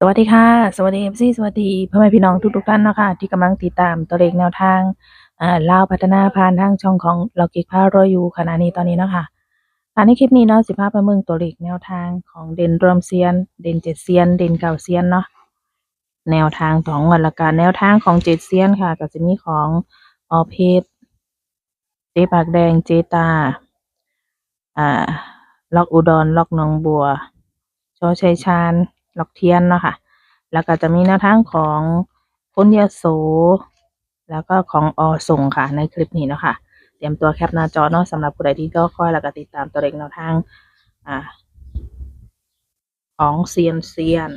สวัสดีค่ะ สวัสดี FC สวัสดีพ่อแม่พี่น้องทุกๆท่านเนาะค่ะที่กำลังติดตามตัวเลขแนวทางอ่าลาพัฒนาผ่านทางช่องของเราก็กพารยอยู่ขณะนี้ตอนนี้เนาะค่ะอ่าในคลิปนี้เนาะสิพาไปเมืองตัวเลขแนวทางของเด่นรวมเซียน เด่นเจ็ดเซียน เด่นเก้าเซียนเนาะแนวทางของวันละการแนวทางของเจ็ดเซียนค่ะก็จะมีของออเพชรเจปากแดงเจตาอ่าล็อกอุดรล็อกหนองบัวชอชัยชาญ ล็อกเทียนเนาะค่ะ แล้วก็จะมีแนวทางของพ้นยโส แล้วก็ของอส่งค่ะ ในคลิปนี้เนาะค่ะ เตรียมตัวแคปหน้าจอเนาะสำหรับผู้ใดที่รอคอยแล้วก็ติดตามตัวเลขแนวทางอ่าของเซียนเซียน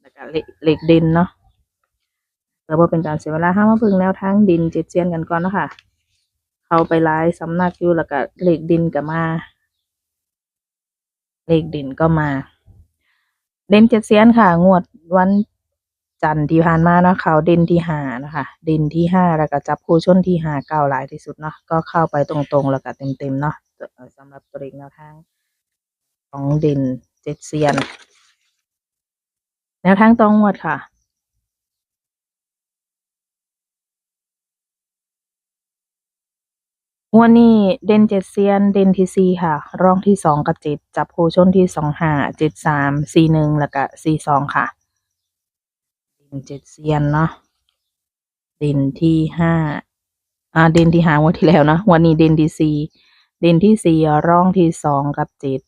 แล้วก็เลขเลขเด่นเนาะเพื่อบ่เป็นการเสียเวลาห้ามาเบิ่งแนวทางดินเจ็ดเซียนกันก่อนเนาะค่ะเข้าไปหลายสำนักอยู่แล้วก็เหลขดินก็มา เลขดินก็มา เด่นเจ็ดเซียนค่ะ งวดวันจันทร์ที่ผ่านมาเนาะเขาเด่นที่ห้านะคะ เด่นที่ห้าแล้วก็จับคู่ชนที่ห้าเก้าหลายที่สุดเนาะก็เข้าไปตรงๆแล้วก็เต็มๆเนาะสำหรับตัวเลขแนวทางของเด่นเจ็ดเซียนแนวทางตรงงวดค่ะ งวดนี้เด่นเจ็ดเซียน เด่นที่สี่ค่ะ รองที่สองกับเจ็ดจับคู่ชนที่สองห้าเจ็ดสามสี่หนึ่งแล้วก็สี่สองค่ะ เด่นเจ็ดเซียนเนาะเด่นที่ห้าอ่าเด่นที่ห้างวดที่แล้วนะวันนี้เด่นที่สี่เด่นที่สี่ร่องที่สองกับเจ็ด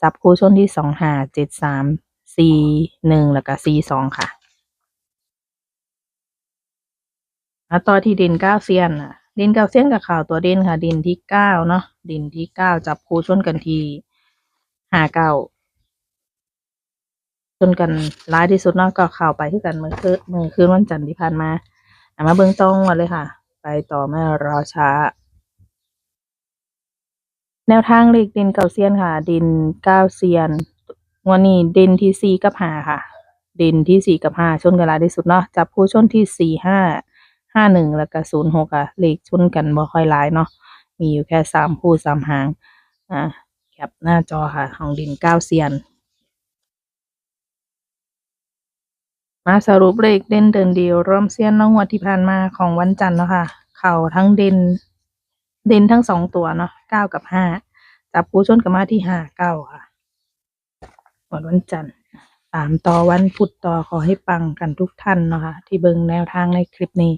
จับคู่ชนที่สองห้าเจ็ดสามสี่หนึ่งแล้วก็สี่สองค่ะมาต่อที่เด่นเก้าเซียนอะ ด่นเก้าเซียนกับข่าวตัวเด่นค่ะด่นที่เก้าเนาะด่นที่เก้าจับคู่ชนกันทีหาเก้าชนกันร้ายที่สุดเนาะก็ข้าวไปที่กันเมื่อคืนมือคืนวันจันทร์ที่ผ่านมาอ่มาเบิ่งตรงกันเลยค่ะ ไปต่อไม่รอช้า แนวทางเลขด่นเก้าเซียนค่ะด่นเก้าเซียนวันนี้ด่นที่สี่กับห้าค่ะด่นที่สี่กับห้าชนกันหลายที่สุดเนาะจับคู่ชนที่สี่ห้า ห้าหนึ่งแล้วก็ศูนย์หกอะเลขชนกันบ่ค่อยหลายเนาะมีอยู่แค่สามคู่สามหางอ่าแคปหน้าจอค่ะของด่นเก้าเซียน มาสรุปเลขเด่นเดินเดียวร่วมเซียนน้องงวดที่ผ่านมาของวันจันทร์เนาะค่ะ เข่าทั้งเด่นเด่นทั้งสองตัวเนาะเก้ากับห้าจับปูชนกับมาที่ห้าเก้าค่ะวันวันจันทร์ตามต่อวันพุธต่อขอให้ปังกันทุกท่านเนาะค่ะที่เบิ่งแนวทางในคลิปนี้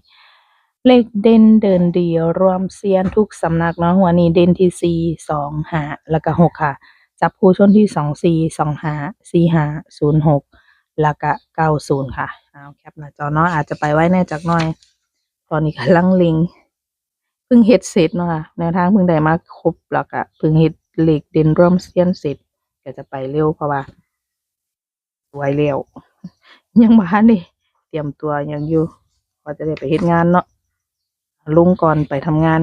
เลขเด่นเดินดีรวมเซียนทุกสำนักเนาะหัวนี้เด่นที่สี่สองห้าแล้วก็หกค่ะ จับคู่ชนที่สองสี่สองห้าสี่ห้าศูนย์หกแล้วก็เก้าศูนย์ค่ะเอาแคปหน้าจอเนาะอาจจะไปไว้แน่จักหน่อย ตอนนี้กำลังลิงเพิ่งเฮ็ดเสร็จเนาะค่ะแนวทางเพิ่งได้มาครบแล้วก็เพิ่งเฮ็ดเหล็กเด่นร่วมเซียนเสร็จก็จะไปเร็วเพราะว่าไวเร็วยังบ้านนี่เตรียมตัวยังอยู่ก็จะได้ไปเฮ็ดงานเนาะ ลุงก่อนไปทำงาน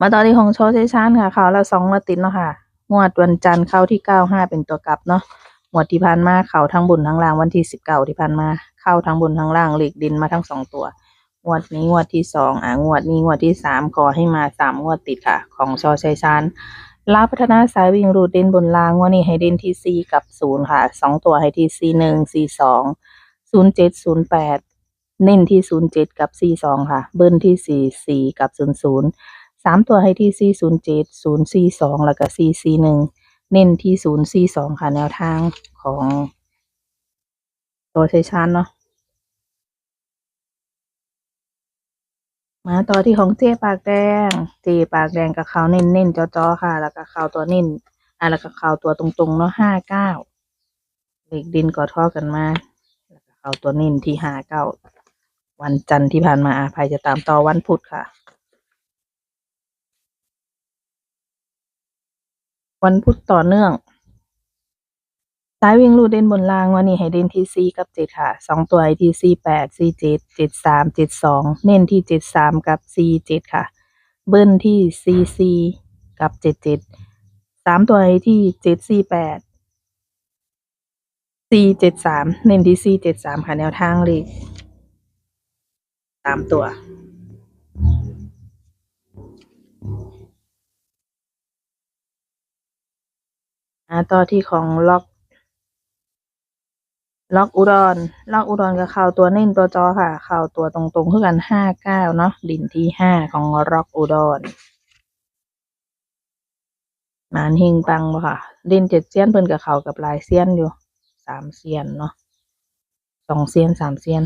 มาต่อที่ของโชเชชานค่ะเขาวละสองมาติดเนาะค่ะ งวดวันจันทร์เข้าที่เก้าห้าเป็นตัวกลับเนาะงวดที่ผ่านมาเข้าทั้งบนทั้งล่างวันที่สิบเก้าที่ผ่านมา เข้าทั้งบนทั้งล่างหลีกดินมาทั้งสองตัวงวดนี้งวดที่สองอ่างวดนี้งวดที่สามขอให้มาสามงวดติดค่ะ ของชอชัยชานลาพัฒนาสายวิ่งรูดเด่นบนล่างวดนี้ให้เด่นที่สี่กับศูนย์ค่ะสองตัวให้ที่สี่หนึ่งสี่สองศูนย์เจ็ดศูนย์แปด เน้นที่ศูนย์เจ็ดกับสี่สองค่ะ เบิ้ลที่สี่สี่กับศูนย์ศูนย์สามตัวให้ที่สี่ศูนย์เจ็ดศูนย์สี่สองแล้วก็สี่สี่หนึ่งเน้นที่ศูนย์สี่สองค่ะแนวทางของตัวเซชันเนาะมาต่อที่ของเจปากแดง เจปากแดงกับเขาเน้นเน้นจอๆค่ะ แล้วก็เขาตัวเน้นอะแล้วก็เขาตัวตรงๆเนาะห้าเก้าเหลขดินกอท่อกันมา แล้วก็เขาตัวเน้นที่ห้าเก้า วันจันทร์ที่ผ่านมาอาภัยจะตามต่อวันพุธค่ะ วันพุธต่อเนื่องสายวิ่งลูดเด่นบนล่างวันนี้ให้เด่นที่สี่กับเจ็ดค่ะสองตัวให้ที่สี่แปดสี่เจ็ดเจ็ดสามเจ็ดสองเน้นที่เจ็ดสามกับสี่เจ็ดค่ะ เบิ้ลที่สี่สี่กับเจ็ดเจ็ดสามตัวให้ที่เจ็ดสี่แปดสี่เจ็ดสามเน้นที่สี่เจ็ดสามค่ะแนวทางเลย ตามตัว ต่อที่ของล็อก ล็อกอุดร ล็อกอุดรกับข่าวตัวเน้นตัวจอค่ะ ข่าวตัวตรงๆคือกันห้าเก้าเนาะดินที่ห้าของล็อกอุดรหมานเฮงปังบ่ค่ะด่นเจ็ดเซียนเพิ่นกับเขากับลายเซียนอยู่สามเซียนเนาะสองเซียนสามเซียน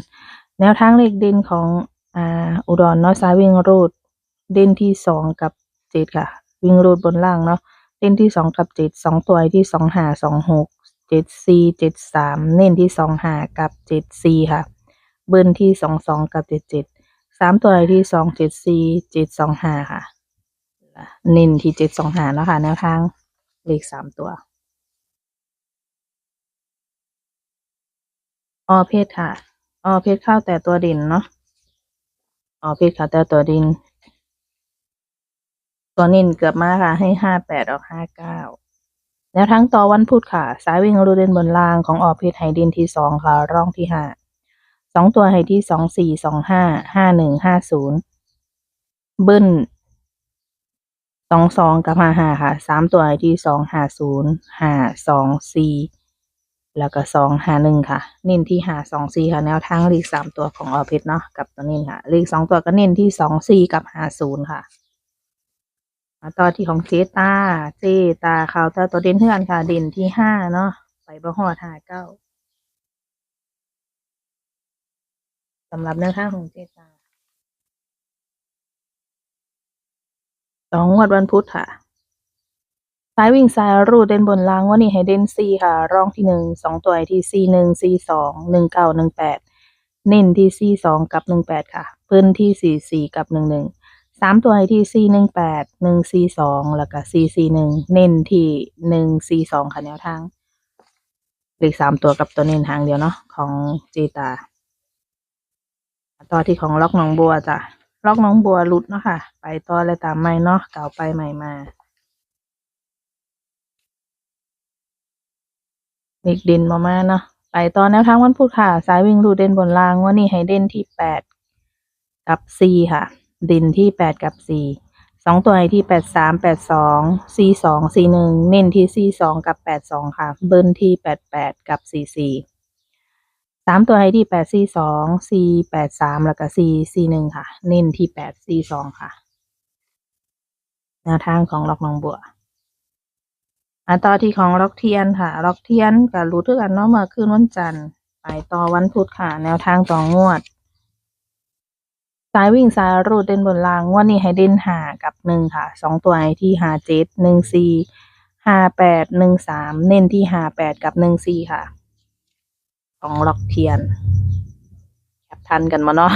แนวทางเลขเด่นของอ่าอุดรเนาะซ้ายวิ่งรูดเด่นที่สองกับเจ็ดค่ะ วิ่งรูดบนล่างเนาะเล่นที่สองกับเจ็ดสองตัวที่สองหาสองหกเจ็ดสี่เจ็ดสามเน้นที่สองหากับเจ็ดสี่ค่ะ เบิ้ลที่สองสองกับเจ็ดเจ็ดสามตัวที่สองเจ็ดสี่เจ็ดสองหาค่ะเน้นที่เจ็ดสองหาแล้วค่ะ แนวทางเลขสามตัวออเพศค่ะ ออเพศเข้าแต่ตัวดินเนาะออเพศเข้าแต่ตัวดิน ตัวนินเกือบมาค่ะให้ห้าแปดออกห้าเก้าแนวทั้งต่อวันพุธค่ะ สายวิ่งรูเดนบนรางของออกเพชรไฮดินที่สองค่ะ ร่องที่ห้าสองตัวไฮที่สองสี่สองห้าห้าหนึ่งห้าศูนย์เบิ้ลสองสองกับห้าห้าค่ะสามตัวไฮที่สองห้าศูนย์ห้าสองสี่ แล้วก็สองห้าหนึ่งค่ะ เน้นที่หาสองสี่ค่ะแนวทางเลขสามตัวของออเพชรเนาะกับตัวนี้ค่ะเลขสองตัวก็เน้นที่สองสี่กับห้าศูนย์ค่ะมาต่อที่ของเจตาเจตาเขาวตาตัวเด่นเพื่อนค่ะ เด่นที่ห้าเนาะไปบ่ฮอดห้าเก้าสำหรับแนวทางของเจตาสองวันพุธค่ะ สายวิ่งสายรูดเด่นบนล่างวันนี้ให้เด่นสี่ค่ะ รองที่หนึ่งสองตัวที่สี่หนึ่งสี่สองหนึ่งเก้าหนึ่งแปดเน้นที่สี่สองกับหนึ่งแปดค่ะพิ่นที่สี่สี่กับหนึ่งหนึ่งสามตัวที่สี่หนึ่งแปดหนึ่งสี่สองแล้วก็สี่สี่หนึ่งเน้นที่หนึ่งสี่สองค่ะแนวทางเลขสามตัวกับตัวเน้นทางเดียวเนาะของเจตาต่อที่ของล็อกหนองบัวจ้ะล็อกหนองบัวหลุดเนาะค่ะ ไปต่อเลยตามใหม่เนาะเก่าไปใหม่มา เลขเด่นมามาเนาะไปต่อแนวทางวันพุธค่ะ สายวิ่งรูดเด่นบนรางวันนี้ให้เด่นที่แปดกับสี่ค่ะ ดินที่แปดกับสี่สองตัวไอที่แปดสามแปดสองสี่สองสี่หนึ่งเน้นที่สี่สองกับแปดสองค่ะ เบิ้ลที่แปดแปดกับสี่สี่สามตัวไอที่แปดสี่สองสี่แปดสามแล้วก็สี่สี่หนึ่งค่ะ เน้นที่แปดสี่สองค่ะแนวทางของล็อกหนองบัว อะต่อที่ของล็อกเทียนค่ะ ล็อกเทียนกับรู้ทุกอันเนาะเมื่อคืนวันจันทร์ไปต่อวันพุธค่ะ แนวทางต่องวด สายวิ่งสายรูดเด่นบนรางงวันนี้ให้เด่นหากับหนึ่งค่ะสองตัวไอที่หาเจ็ดหนึ่งสี่ห้าแปดหนึ่งสามเน้นที่หาแปดกับหนึ่งสี่ค่ะ ของล็อกเทียนแคปทันกันมาเนาะ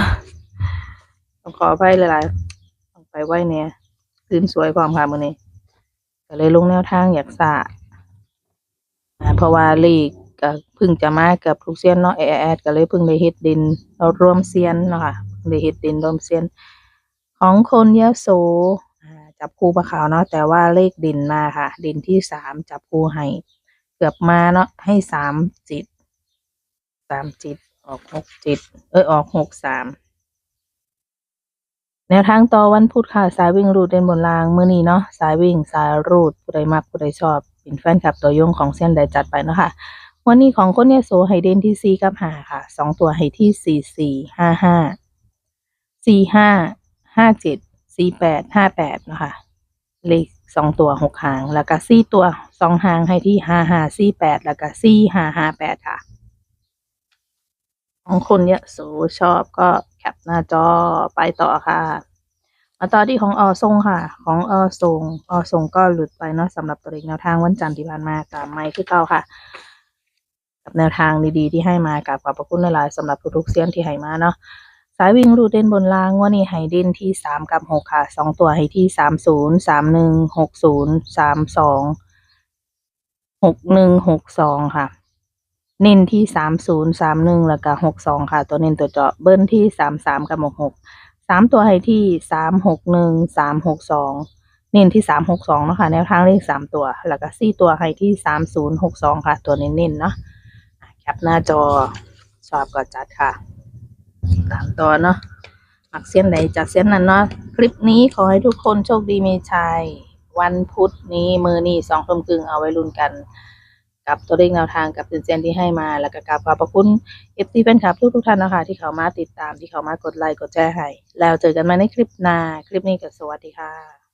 ต้องขอไปหลายๆต้องไปไหวเนี่ยคืนสวยความค่ะมือนี้ ก็เลยลงแนวทางอยากสะอ่าเพราะว่าเลขก็เพิ่งจะมากับลูกเซียนเนาะแอแอดก็เลยเพิ่งได้เฮ็ดดินเรารวมเซียนเนาะค่ะเพิ่งได้เฮ็ดดินรวมเซียน ของคนยโสอ่จับคู่ปลาขาวเนาะแต่ว่าเลขดินมาค่ะ ดินที่สามจับคู่ให้เกือบมาเนาะให้สามจิตสามจิตออกหกจิต เออออกหกสาม แนวทางต่อวันพุธค่ะ สายวิ่งรูดเด่นบนรางมื้อนี้เนาะสายวิ่งสายรูดผู้ใดมักผู้ใดชอบเป็นแฟนคลับตัวยงของเส้นใดจัดไปเนาะค่ะวันนี้ของคนเนี่ยโสให้เดนที่สี่กับห้าค่ะสองตัวให้ที่สี่สี่ห้าห้าสี่ห้าห้าเจ็ดสี่แปดห้าแปดนะคะเลขสองตัวหกหาง แล้วก็สี่ตัวสองหางให้ที่ห้าห้าสี่แปดแล้วก็สี่ห้าห้าแปดค่ะ ของคนเยอะโสชอบก็ ปหน้าจอไปต่อค่ะ มาต่อที่ของออทรงค่ะ ของออทรงออทรงก็หลุดไปเนาะสำหรับตัวเลขแนวทางวันจันทร์ที่ผ่านมากับไมค์คือเก่าค่ะ กับแนวทางดีๆ ที่ให้มากับขอบพระคุณหลายๆสำหรับทุกๆเซียนที่ให้มาเนาะสายวิ่งรูดเด่นบนรางวันนี้ให้เด่นที่สามกับหกค่ะสองตัวให้ที่สามศูนย์สามหนึ่งหกศูนย์สามสองหกหนึ่งหกสองค่ะ เน้นที่สามศูนย์สามหนึ่งแล้วก็หกสองค่ะ ตัวเน้นตัวเจาะเบิ้ลที่สามสามกับหกหกสามตัวให้ที่สามหกหนึ่งสามหกสองเน้นที่สามหกสองเนาะค่ะแนวทางเลขสามตัว แล้วก็สี่ตัวให้ที่สามศูนย์หกสองค่ะ ตัวเน้นเนาะอะแคปหน้าจอชอบก็จัดค่ะตามต่อเนาะมักเส้นไหนจากเส้นนั้นเนาะคลิปนี้ขอให้ทุกคนโชคดีมีชัยวันพุธนี้มือนี้สองทุ่มครึ่งเอาไว้ลุ้นกัน กับตัวเลขแนวทางกับสินเซียนที่ให้มาแล้วก็กราบขอบพระคุณเอฟซีแฟนคลับทุกทุกท่านนะคะที่เขามาติดตามที่เขามากดไลค์กดแชร์ให้แล้วเจอกันใหมาในคลิปหน้าคลิปนี้ก็สวัสดีค่ะ